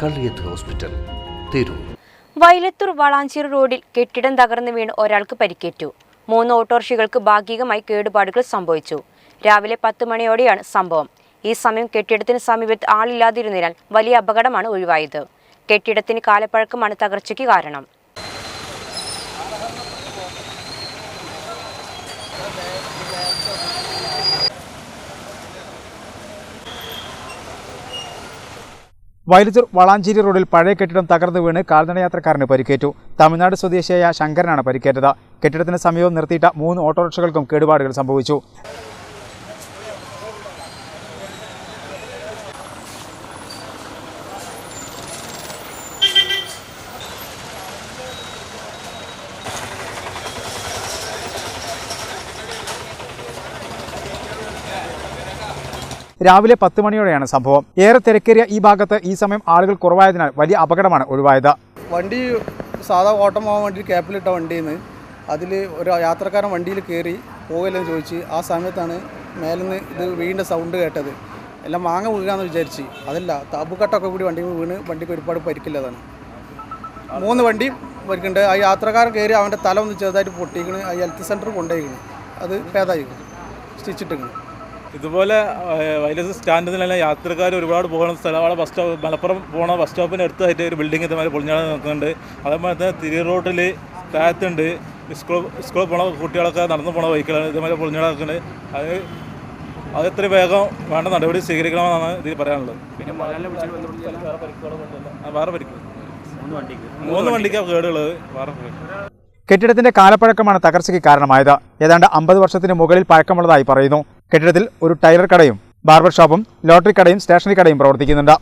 Kalliyath hospital Tirur. Vailathur Valanchery റോഡിൽ കെട്ടിടം തകർന്നു വീണ് ഒരാൾക്ക് പരിക്കേറ്റു. മൂന്ന് ഓട്ടോറിക്ഷകൾക്ക് ഭാഗികമായി കേടുപാടുകൾ സംഭവിച്ചു. രാവിലെ പത്ത് മണിയോടെയാണ് സംഭവം. ഈ സമയം കെട്ടിടത്തിന് സമീപത്ത് ആളില്ലാതിരുന്നതിനാൽ വലിയ അപകടമാണ് ഒഴിവായത്. കെട്ടിടത്തിന് കാലപ്പഴക്കമാണ് തകർച്ചയ്ക്ക് കാരണം. വയലുത്തൂർ വളാഞ്ചേരി റോഡിൽ പഴയ കെട്ടിടം തകർന്നു വീണ് കാൽനടയാത്രക്കാരന് പരിക്കേറ്റു. തമിഴ്നാട് സ്വദേശിയായ ശങ്കരനാണ് പരിക്കേറ്റത്. കെട്ടിടത്തിന് സമീപം നിർത്തിയിട്ട മൂന്ന് ഓട്ടോറിക്ഷകൾക്കും കേടുപാടുകൾ സംഭവിച്ചു. രാവിലെ പത്ത് മണിയോടെയാണ് സംഭവം. ഏറെ തിരക്കേറിയ ഈ ഭാഗത്ത് ഈ സമയം ആളുകൾ കുറവായതിനാൽ വലിയ അപകടമാണ് ഒഴിവായത്. വണ്ടി സാധാ ഓട്ടം പോകാൻ വേണ്ടി ക്യാപ്പിലിട്ട വണ്ടിയിൽ നിന്ന് അതിൽ ഒരു യാത്രക്കാരൻ വണ്ടിയിൽ കയറി പോകില്ലെന്ന് ചോദിച്ച് ആ സമയത്താണ് മേലിന്ന് ഇത് വീണ്ട സൗണ്ട് കേട്ടത്. എല്ലാം മാങ്ങ വീഴാന്ന് വിചാരിച്ച്. അതല്ല താബുക്കട്ടൊക്കെ കൂടി വണ്ടി വീണ് വണ്ടിക്ക് ഒരുപാട് പരിക്കില്ലതാണ്. മൂന്ന് വണ്ടി പരിക്കുണ്ട്. ആ യാത്രക്കാരൻ കയറി അവന്റെ തല ഒന്ന് ചെറുതായിട്ട് പൊട്ടിക്കണ് ആ ഹെൽത്ത് സെന്റർ കൊണ്ടുപോയിക്കണ്. അത് ഭേദമായി സ്റ്റിച്ചിട്ടിക്കണ് ഇതുപോലെ വൈലസ് സ്റ്റാൻഡിൽ നിന്നെല്ലാം യാത്രക്കാർ ഒരുപാട് പോകുന്ന സ്ഥലം. അവിടെ ബസ് സ്റ്റോപ്പ് മലപ്പുറം പോകുന്ന ബസ് സ്റ്റോപ്പിന് അടുത്തായിട്ട് ഒരു ബിൽഡിംഗ് ഇതുമാതിരി പൊളിഞ്ഞാൽ നിൽക്കുന്നുണ്ട്. അതേപോലെ തന്നെ തിരി റോഡിൽ താഴത്തുണ്ട്. സ്കൂൾ സ്കൂളിൽ പോണ കുട്ടികളൊക്കെ നടന്നു പോണ ബൈക്കുകളാണ് ഇതുമാതിരി പൊളിഞ്ഞാൽ നിൽക്കുന്നത് അത് അത് എത്ര വേഗം വേണ്ട നടപടി സ്വീകരിക്കണമെന്നാണ് ഇതിൽ പറയാനുള്ളത്. പിന്നെ വേറെ പരിക്ക് മൂന്ന് വണ്ടിക്കാണ് കേടുള്ളത് വേറെ പരിക്ക് കെട്ടിടത്തിന്റെ കാലപ്പഴക്കമാണ് തകർച്ചയ്ക്ക് കാരണമായത്. ഏതാണ്ട് അമ്പത് വർഷത്തിന് മുകളിൽ പഴക്കമുള്ളതായി പറയുന്നു. കെട്ടിടത്തിൽ ഒരു ടൈലർ കടയും ബാർബർ ഷോപ്പും ലോട്ടറി കടയും സ്റ്റേഷനറി കടയും പ്രവർത്തിക്കുന്നുണ്ട്.